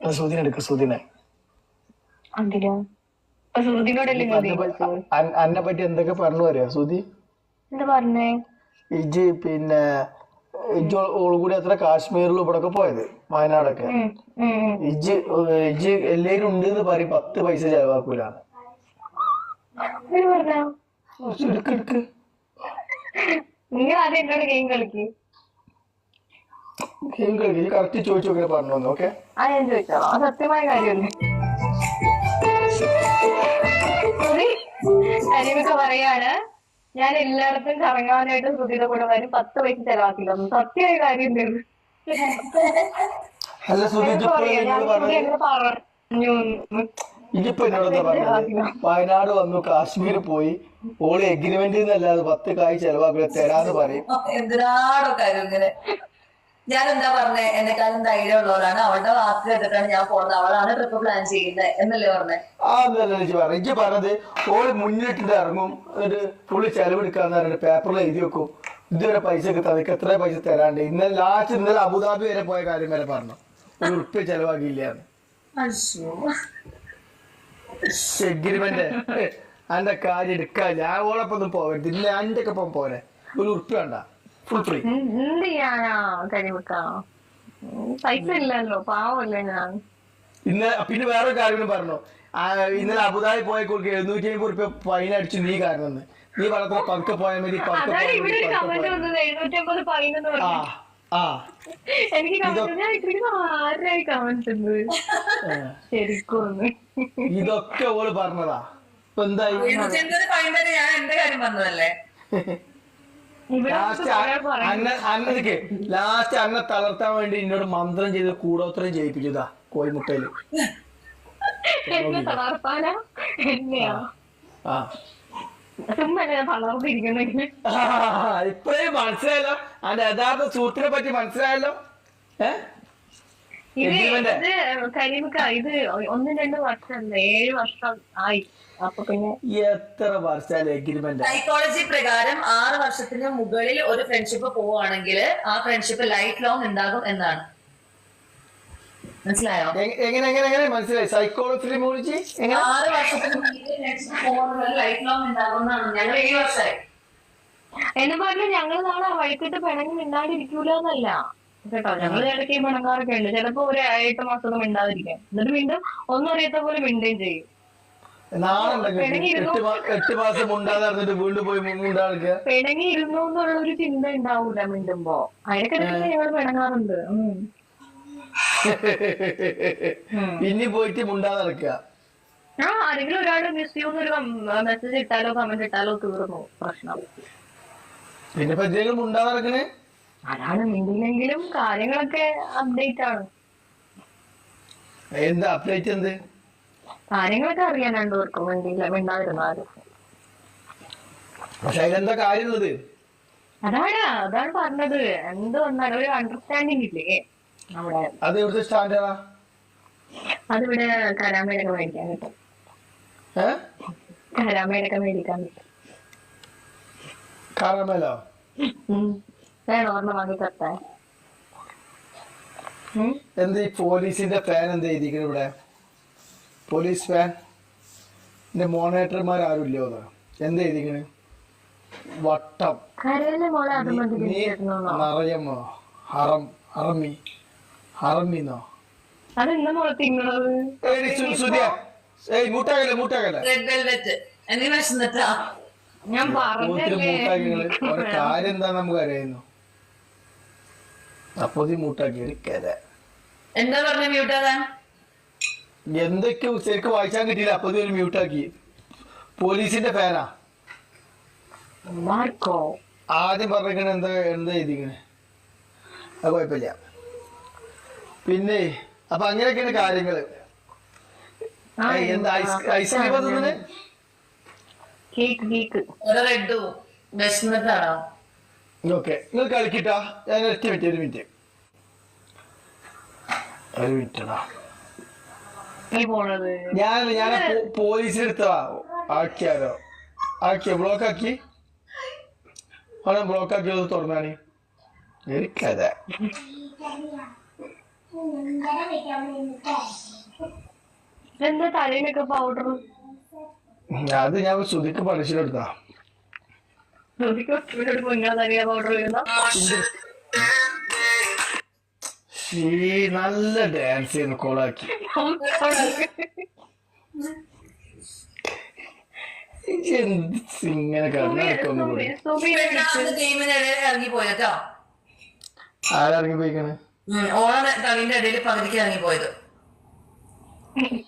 സുധീനെ എടുക്ക അൻ- അന്നെ പറ്റി എന്തൊക്കെ പറഞ്ഞു പറയാ സുധി? എന്താ പറഞ്ഞേ? ഇജ് പിന്നെ ഇജ് ഓൾ കൂടി അത്ര കാശ്മീരിലും ഇവിടെ ഒക്കെ പോയത് വയനാടൊക്കെ. ഇജ് ഇജ് എല്ലാരും ഉണ്ട് എന്ന് പറയും പത്ത് പൈസ ചെലവാക്കൂല ഇവർ പറഞ്ഞോ? എടുക്ക് എടുക്ക്. നിങ്ങൾ ആദ്യം എന്നോട് ഗെയിം കളിക്ക്. കറക്റ്റ് ചോദിച്ചു പറഞ്ഞു ഓക്കെ ആ ഞാൻ ചോദിച്ചോളാം. അത് സത്യമായ കാര്യമല്ലേ? പറയാണ് ഞാൻ എല്ലായിടത്തും കറങ്ങാനായിട്ട് ശ്രുതിയുടെ കൂടെ വരും. പത്ത് പൈസ ചെലവാക്കില്ല. സത്യമായ കാര്യം? അല്ല എന്നോട് പറഞ്ഞു. പറഞ്ഞു. ഇജിപ്പോ എന്നോട് എന്താ പറഞ്ഞത്? വയനാട് വന്നു കാശ്മീർ പോയി. ഓൾ എഗ്രിമെന്റ് അല്ലാതെ പത്ത് കായ് ചെലവാക്കുക തരാന്ന് പറയും. എന്തിനാടോ കാര്യം ഇങ്ങനെ ഞാൻ എന്താ പറഞ്ഞേ? എന്നെക്കാളും ധൈര്യമുള്ളവരാണ്. അവളുടെ വാക്ക് കേട്ടിട്ടാണ് ഞാൻ പോകുന്നത്. അവളാണ് ട്രിപ്പ് പ്ലാൻ ചെയ്യുന്നത് എന്നല്ലേ പറഞ്ഞേ? ആ എന്നല്ല ഇജ്ജ് പറഞ്ഞത് ഓൾ മുന്നിട്ടിട്ട് ഇറങ്ങും. എന്നിട്ട് പുള്ളി ചെലവെടുക്കാന്ന് പറഞ്ഞിട്ട് പേപ്പറിൽ എഴുതി വെക്കും. ഇതുവരെ പൈസ ഒക്കെ തനിക്ക് എത്ര പൈസ തരാണ്ട്. ഇന്നലെ ലാസ്റ്റ് ഇന്നലെ അബുദാബി വരെ പോയ കാര്യം വരെ പറഞ്ഞു. ഒരു ഉറുപ്പ്യ ചെലവാക്കിയില്ല എഗ്രിമെന്റ് അന്റെ കാര്യം എടുക്കാ. ഞാൻ ഓളൊപ്പം ഒന്നും പോകരുത് ഇന്ന് അന്റെ ഒക്കെ പോരെ. ഒരു ഉറുപ്പ്യ വേണ്ട. ഫുൾ ഫ്രീ ഉം, എന്ത് ചെയ്യാനാ കരിമുക്ക പൈസ ഇല്ലല്ലോ പാവല്ലേ ഞാൻ. ഇന്ന് പിന്നെ വേറൊരു കാര്യം പറഞ്ഞു. ഇന്നലെ അബുദാബി പോയ കുറിക്ക് എഴുന്നൂറ്റി അമ്പത് റുപ്യ ഫൈൻ അടിച്ചു നീ കാരണം നീ പറഞ്ഞ പതുക്കെ പോയാൽ മതി പതുക്കെ ആ ആ. ഇതൊക്കെ ഓൾ പറഞ്ഞതാ. ഇപ്പൊ എന്തായി? ഞാൻ എന്റെ കാര്യം പറഞ്ഞതല്ലേ? ലാസ്റ്റ് ലാസ്റ്റ് അന്നെ തളർത്താൻ വേണ്ടി എന്നോട് മന്ത്രം ചെയ്ത് കൂടോത്രം ചെയ്യിപ്പിച്ചതാ കോഴിമുട്ടയിൽ. ഇപ്പഴേ മനസ്സിലായല്ലോ. അതിന്റെ യഥാർത്ഥ സുഹൃത്തിനെ പറ്റി മനസ്സിലായല്ലോ. ഏ? ഇത്. ഇത് കരിമുക്ക ഇത് ഒന്നും രണ്ടും വർഷമല്ല ഏഴ് വർഷം ആയി. അപ്പൊ പിന്നെ എത്ര വർഷം എഗ്രിമെന്റ്? സൈക്കോളജി പ്രകാരം ആറ് വർഷത്തിന് മുകളിൽ ഒരു ഫ്രണ്ട്ഷിപ്പ് പോവുകയാണെങ്കിൽ ആ ഫ്രണ്ട്ഷിപ്പ് ലൈഫ് ലോങ് ഉണ്ടാകും എന്നാണ്. മനസ്സിലായോ? എങ്ങനെ എങ്ങനെ എങ്ങനെ? മനസ്സിലായി. സൈക്കോളജി എങ്ങനെ? ആറ് വർഷത്തിന് ലൈഫ് ലോങ് ഉണ്ടാകും ഞങ്ങൾ ഏഴ് വർഷമായി. എന്ന് പറഞ്ഞു ഞങ്ങൾ നാളെ വൈകിട്ട് പെണങ്ങി മിണ്ടാണ്ടിരിക്കൂല എന്നല്ല കേട്ടോ ഞങ്ങൾ ഇടയ്ക്ക് പിണങ്ങാറൊക്കെ ഉണ്ട്. ചിലപ്പോ ഒരു എട്ട് മാസമൊന്നും മിണ്ടാതിരിക്കാം. എന്നിട്ട് വീണ്ടും ഒന്നും അറിയാത്ത പോലെ മിണ്ടുകയും ചെയ്യും. എട്ട് മാസം മുണ്ടാതെ വീണ്ടും പോയി പിണങ്ങി ഇരുന്നു എന്നുള്ള ഒരു ചിന്ത ഉണ്ടാവൂല മിണ്ടുമ്പോ. അതിനൊക്കെ ഞങ്ങൾ പിണങ്ങാറുണ്ട്. പിന്നെ പോയിട്ട് മുണ്ടാതെ നടക്കുക ആ ആരെങ്കിലും ഒരാൾ മിസ് ചെയ്യുന്നൊരു മെസ്സേജ് ഇട്ടാലോ കമന്റ് ഇട്ടാലോ തീർന്നു. പ്രശ്നം. പിന്നെ മുണ്ടാതെ നടക്കണേ അതാണ് മിണ്ടില്ലെങ്കിലും കാര്യങ്ങളൊക്കെ അപ്ഡേറ്റ് ആണ്. എന്താ അപ്ഡേറ്റ് എന്ത്? കാര്യങ്ങളൊക്കെ അറിയാൻ രണ്ടുപേർക്കും മിണ്ടിയില്ല മിണ്ടാതിരുന്നാലും പക്ഷെ അതിലെന്താ കാര്യമുള്ളത് അതാണ് അതാണ് പറഞ്ഞത്. എന്ത് വന്നാലും ഒരു അണ്ടർസ്റ്റാൻഡിങ് ഇല്ലേ നമ്മുടെ? അത് ഇവിടുത്തെ സ്റ്റാൻഡേർഡാ അതിവിടെ കരാമേടൊക്കെ മേടിക്കാൻ കിട്ടും. കരാമേടൊക്കെ മേടിക്കാൻ കിട്ടും. കാറമേലോ ഉം. വേണോ ഒരെണ്ണം വാങ്ങി തട്ടാൻ ഉം? എന്ത് ഈ പോലീസിന്റെ ഫാൻ എന്താ എഴുതിക്കണ ഇവിടെ? പോലീസ് ഫാൻ എന്റെ മോണേറ്റർമാർ ആരും ഇല്ലോ എന്താ എഴുതിക്കണ് വട്ടം. നീ നിറയമോ? ഹറം ഹറമി ഹറമിന്നോ? ഏയ് ഞാൻ പറഞ്ഞല്ലേ? ഒരു കാര്യം എന്താ നമുക്ക് അറിയുന്നു എന്താ പറഞ്ഞ മ്യൂട്ടാകാൻ എന്തൊക്കെ ശരിക്കും വായിച്ചാൻ കിട്ടിയില്ല അപ്പൊ ഇത് ഒരു മ്യൂട്ടാക്കി പോലീസിന്റെ ഫാനാ. മാർക്കോ? ആദ്യം പറഞ്ഞിരിക്കണ എന്താ എന്താ എഴുതിക്കണേ? അത് കുഴപ്പമില്ല. പിന്നെ അപ്പൊ അങ്ങനെയൊക്കെയാണ് കാര്യങ്ങൾ. ആ, എന്താ ഐസ് ഐസ്ക്രീം കേക്ക് കേക്ക്. ഒരു റെഡും വിശന്നിട്ടാണോ? ഓക്കെ നിങ്ങൾ കളിക്കിട്ടാ. ഞാൻ ഒറ്റ മിനിറ്റ് ഒരു മിനിറ്റ്. ഒരു മിനിറ്റടാ. ഞാൻ ഞാൻ പോലീസ് എടുത്തതാ ആക്കിയാലോ. ആക്കിയ ബ്ലോക്ക് ആക്കി അവിടെ ബ്ലോക്ക് ആക്കി ഒന്ന് തുറന്നാണ് എനിക്കതെ. എന്താ തലയിലൊക്കെ പൗഡർ അത് ഞാൻ ശ്രുതിക്ക് പഠിച്ചിട്ടെടുത്താ ഈ നല്ല ഡാൻസ് ചെയ്യുന്നു കോളാക്കി ഇങ്ങനെ ഇറങ്ങി പോയിക്കണ് ഓണം കളിന്റെ ഇടയിൽ പകുതിക്ക് ഇറങ്ങി പോയത്